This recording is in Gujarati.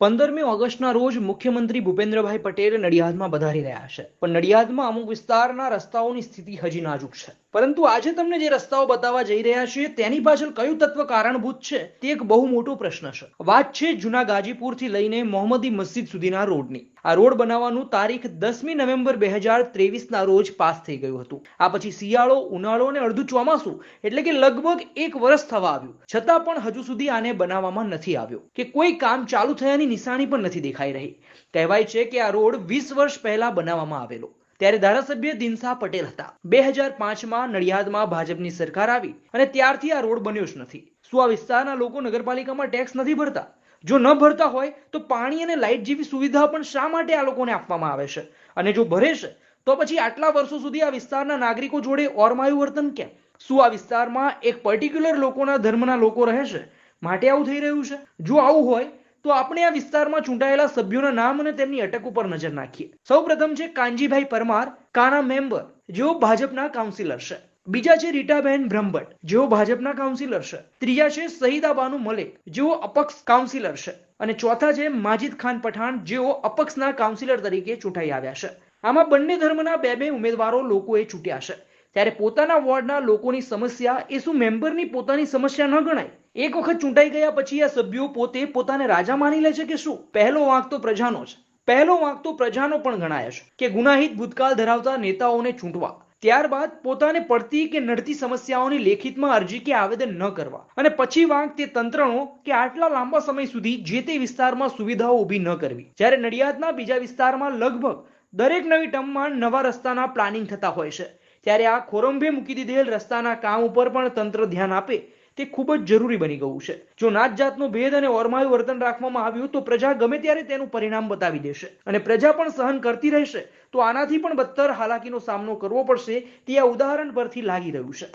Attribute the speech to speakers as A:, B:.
A: પંદરમી ઓગસ્ટના રોજ મુખ્યમંત્રી ભૂપેન્દ્રભાઈ પટેલ નડિયાદમાં પધારી રહ્યા છે. પણ નડિયાદમાં અમુક વિસ્તારના રસ્તાઓની સ્થિતિ હજી નાજુક છે. પરંતુ આજે તમને જે રસ્તાઓ બતાવવા જઈ રહ્યા છીએ, તેની પાછળ કયું તત્વ કારણભૂત છે, તે એક બહુ મોટો પ્રશ્ન છે. વાત છે જૂના ગાજીપુરથી લઈને મોહમ્મદી મસ્જિદ સુધીના રોડની. આ રોડ બનાવવાનું તારીખ દસમી નવેમ્બર બે હજાર ત્રેવીસના રોજ પાસ થઈ ગયું હતું. આ પછી શિયાળો, ઉનાળો અને અડધું ચોમાસું એટલે કે લગભગ એક વર્ષ થવા આવ્યું. છતાં પણ હજુ સુધી આને બનાવવામાં નથી આવ્યો. કે કોઈ કામ ચાલુ થયાની નિશાની પણ નથી દેખાઈ રહી. કહેવાય છે કે આ રોડ વીસ વર્ષ પહેલા બનાવવામાં આવેલો. ત્યારે ધારાસભ્ય દિનસા પટેલ હતા. બે હજાર પાંચમાં નડિયાદમાં ભાજપની સરકાર આવી અને ત્યારથી આ રોડ બન્યો જ નથી. શું આ વિસ્તારના લોકો નગરપાલિકામાં ટેક્સ નથી ભરતા? જો ન ભરતા હોય તો પાણી અને લાઇટ જેવી સુવિધા પણ શા માટે આ લોકોને આપવામાં આવે છે? અને જો ભરે છે, તો પછી આટલા વર્ષો સુધી આ વિસ્તારના નાગરિકો જોડે ઓરમાયું વર્તન કેમ? શું આ વિસ્તારમાં એક પર્ટિક્યુલર લોકોના ધર્મના લોકો રહે છે? માટે આવું થઈ રહ્યું છે? જો આવું હોય, તો આપણે આ વિસ્તારમાં ચૂંટાયેલા સભ્યોના નામ અને તેમની અટક ઉપર નજર નાખીએ. સૌ પ્રથમ છે કાનજીભાઈ પરમાર, કાના મેમ્બર જેઓ ભાજપના કાઉન્સિલર છે. બીજા છે રીટાબેન બ્રહ્મભટ્ટ, જેઓ ભાજપના કાઉન્સિલર છે. ત્રીજા છે સહીદા મલિક, જેઓ અપક્ષ કાઉન્સિલર છે. અને ચોથા છે માજિદ ખાન પઠાણ, જેઓ અપક્ષના કાઉન્સિલર તરીકે ચૂંટાઈ આવ્યા છે. આમાં બંને ધર્મના બે બે ઉમેદવારો લોકોએ ચૂંટ્યા છે. ત્યારે પોતાના વોર્ડના લોકોની સમસ્યા એ શું મેમ્બરની પોતાની સમસ્યા ન ગણાય? એક વખત ચૂંટાઈ ગયા પછી આ સભ્યો પોતે પોતાને રાજા માની લે છે કે શું? પહેલો વાંક તો પ્રજાનો છે. પહેલો વાંક તો પ્રજાનો પણ ગણાય છે કે ગુનાહિત ભૂતકાળ ધરાવતા નેતાઓને ચૂંટવા. ત્યારબાદ પોતાને પડતી કે નડતી સમસ્યાઓની લેખિતમાં અરજી કે આવેદન ન કરવા અને પછી વાંક તે તંત્રનો કે આટલા લાંબા સમય સુધી જે તે વિસ્તારમાં સુવિધાઓ ઊભી ન કરવી. જ્યારે નડિયાદના બીજા વિસ્તારમાં લગભગ દરેક નવી ટર્મમાં નવા રસ્તાના પ્લાનિંગ થતા હોય છે. ત્યારે આ ખોરંભે મૂકી દીધેલ રસ્તાના કામ ઉપર પણ તંત્ર ધ્યાન આપે તે ખૂબ જ જરૂરી બની ગયું છે. જો નાત જાતનો ભેદ અને ઓરમાયું વર્તન રાખવામાં આવ્યું તો પ્રજા ગમે ત્યારે તેનું પરિણામ બતાવી દેશે. અને પ્રજા પણ સહન કરતી રહેશે, તો આનાથી પણ બદતર હાલાકીનો સામનો કરવો પડશે તે આ ઉદાહરણ પરથી લાગી રહ્યું છે.